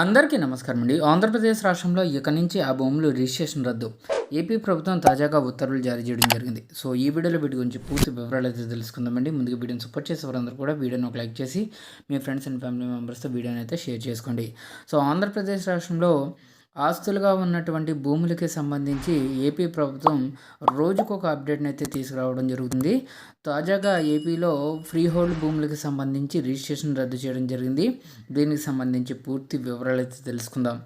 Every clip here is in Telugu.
అందరికీ నమస్కారం అండి. ఆంధ్రప్రదేశ్ రాష్ట్రంలో ఇక నుంచి ఆ భూములు రిజిస్ట్రేషన్ రద్దు. ఏపీ ప్రభుత్వం తాజాగా ఉత్తర్వులు జారీ చేయడం జరిగింది. సో ఈ వీడియోలో వీటి గురించి పూర్తి వివరాలు అయితే తెలుసుకుందామండి ముందుగా వీడియోని సపోర్ట్ చేసే వారందరూ కూడా వీడియోని ఒక లైక్ చేసి మీ ఫ్రెండ్స్ అండ్ ఫ్యామిలీ మెంబర్స్తో వీడియోని అయితే షేర్ చేసుకోండి. సో ఆంధ్రప్రదేశ్ రాష్ట్రంలో ఆస్తులుగా ఉన్నటువంటి భూములకి సంబంధించి ఏపీ ప్రభుత్వం రోజుకు ఒక అప్డేట్ని అయితే తీసుకురావడం జరుగుతుంది. తాజాగా ఏపీలో ఫ్రీ హోల్డ్ భూములకి సంబంధించి రిజిస్ట్రేషన్ రద్దు చేయడం జరిగింది. దీనికి సంబంధించి పూర్తి వివరాలు అయితే తెలుసుకుందాం.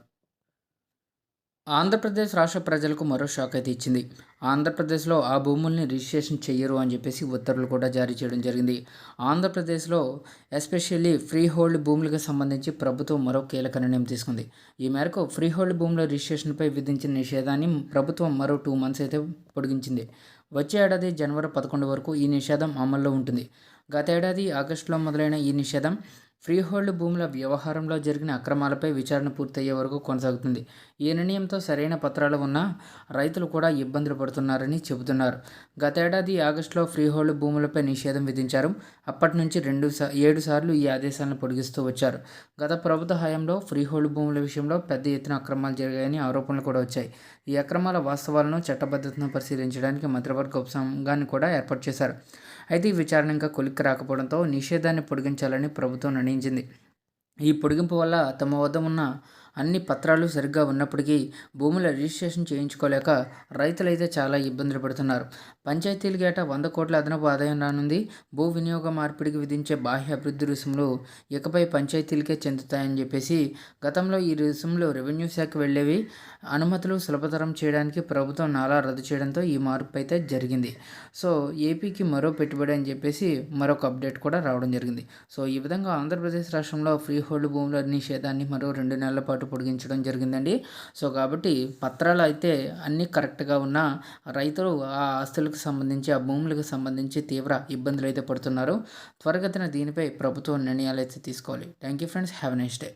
ఆంధ్రప్రదేశ్ రాష్ట్ర ప్రజలకు మరో షాక్ అయితే ఇచ్చింది. ఆంధ్రప్రదేశ్లో ఆ భూముల్ని రిజిస్ట్రేషన్ చెయ్యరు అని చెప్పేసి ఉత్తర్వులు కూడా జారీ చేయడం జరిగింది. ఆంధ్రప్రదేశ్లో ఎస్పెషల్లీ ఫ్రీ హోల్డ్ భూములకు సంబంధించి ప్రభుత్వం మరో కీలక నిర్ణయం తీసుకుంది. ఈ మేరకు ఫ్రీ హోల్డ్ భూముల రిజిస్ట్రేషన్పై విధించిన నిషేధాన్ని ప్రభుత్వం మరో టూ మంత్స్ అయితే పొడిగించింది. వచ్చే ఏడాది జనవరి పదకొండు వరకు ఈ నిషేధం అమల్లో ఉంటుంది. గతేడాది ఆగస్టులో మొదలైన ఈ నిషేధం ఫ్రీహోల్డ్ భూముల వ్యవహారంలో జరిగిన అక్రమాలపై విచారణ పూర్తయ్యే వరకు కొనసాగుతుంది. ఈ నిర్ణయంతో సరైన పత్రాలు ఉన్న రైతులు కూడా ఇబ్బందులు పడుతున్నారని చెబుతున్నారు. గతేడాది ఆగస్టులో ఫ్రీహోల్డ్ భూములపై నిషేధం విధించారు. అప్పటి నుంచి రెండు ఏడు సార్లు ఈ ఆదేశాలను పొడిగిస్తూ వచ్చారు. గత ప్రభుత్వ హయాంలో ఫ్రీహోల్డ్ భూముల విషయంలో పెద్ద ఎత్తున అక్రమాలు జరిగాయని ఆరోపణలు కూడా వచ్చాయి. ఈ అక్రమాల వాస్తవాలను చట్టబద్ధతను పరిశీలించడానికి మంత్రివర్గ ఉపసంఘాన్ని కూడా ఏర్పాటు చేశారు. అయితే ఈ విచారణ ఇంకా కొలిక్కి రాకపోవడంతో నిషేధాన్ని పొడిగించాలని ప్రభుత్వం నిర్ణయించింది. ఈ పొడిగింపు వల్ల తమ వద్ద ఉన్న అన్ని పత్రాలు సరిగ్గా ఉన్నప్పటికీ భూముల రిజిస్ట్రేషన్ చేయించుకోలేక రైతులైతే చాలా ఇబ్బందులు పడుతున్నారు. పంచాయతీలు గేట వంద కోట్ల అదనపు ఆదాయం రానుంది. భూ వినియోగ మార్పిడికి విధించే బాహ్య అభివృద్ధి రుసుములు ఇకపై పంచాయతీలకే చెందుతాయని చెప్పేసి గతంలో ఈ రుసుములు రెవెన్యూ శాఖ వెళ్ళేవి అనుమతులు సులభతరం చేయడానికి ప్రభుత్వం నాలా రద్దు చేయడంతో ఈ మార్పు అయితే జరిగింది. సో ఏపీకి మరో పెట్టుబడి అని చెప్పేసి మరొక అప్డేట్ కూడా రావడం జరిగింది. సో ఈ విధంగా ఆంధ్రప్రదేశ్ రాష్ట్రంలో ఫ్రీ హోల్డ్ భూముల నిషేధాన్ని మరో రెండు నెలల పాటు పాటు పొడిగించడం జరిగిందండి. సో కాబట్టి పత్రాలు అయితే అన్నీ కరెక్ట్గా ఉన్న రైతులు ఆ ఆస్తులకు సంబంధించి ఆ భూములకు సంబంధించి తీవ్ర ఇబ్బందులు అయితే పడుతున్నారు. త్వరగతిన దీనిపై ప్రభుత్వం నిర్ణయాలు అయితే తీసుకోవాలి. Thank you friends. Have next day.